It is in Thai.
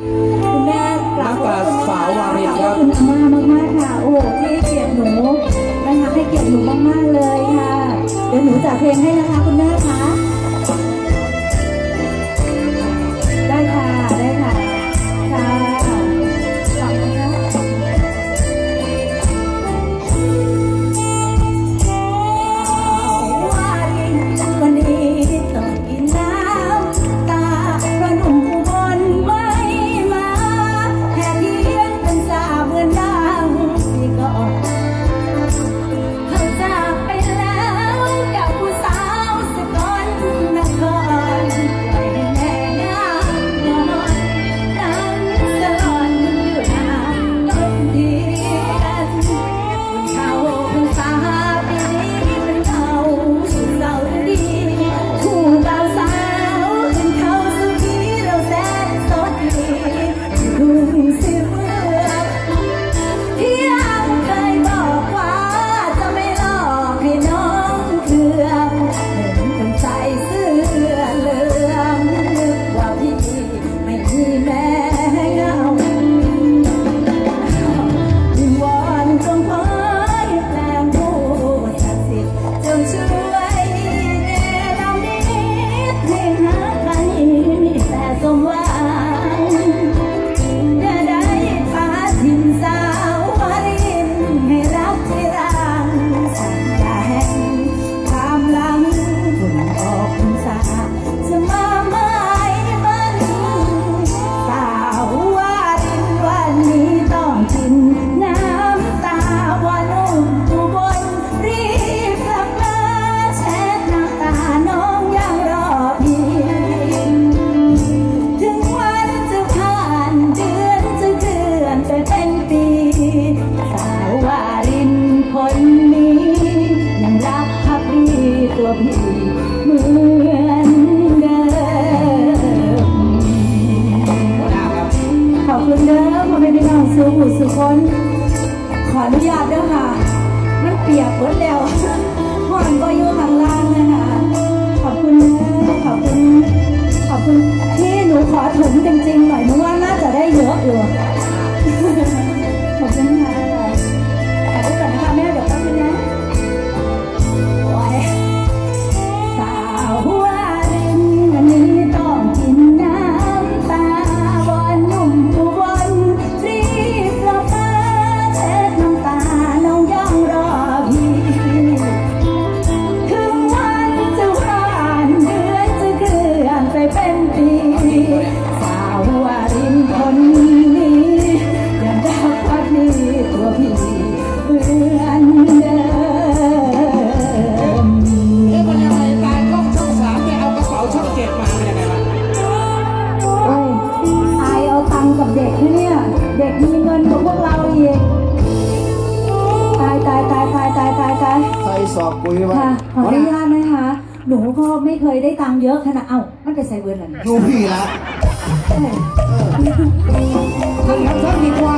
คุณแม่กราาววาคุณอาม่ามากค่ะ โอ้ให้เกียรติหนูนะคะให้เกียรติหนูมากๆเลยค่ะ เดี๋ยวหนูจัดเพลงให้นะคะคุณแม่ you. กว่าพี่เหมือนเดิมขอบคุณเด้อพ่อแม่พี่น้องสุขุสุขคน ขออนุญาตเด้อค่ะ มันเปียกหมดแล้ว เด็กมีเงินกว่าพวกเราอีกตายตายตายตายตายตายตายใส่สอบปุ๋ยมาค่ะขออนุญาตนะคะ หนูก็ไม่เคยได้ตังค์เยอะขนาดเอ้ามันไปใส่เบอร์นหรอดูพี่ละเออท่านครับท่านดีกว่า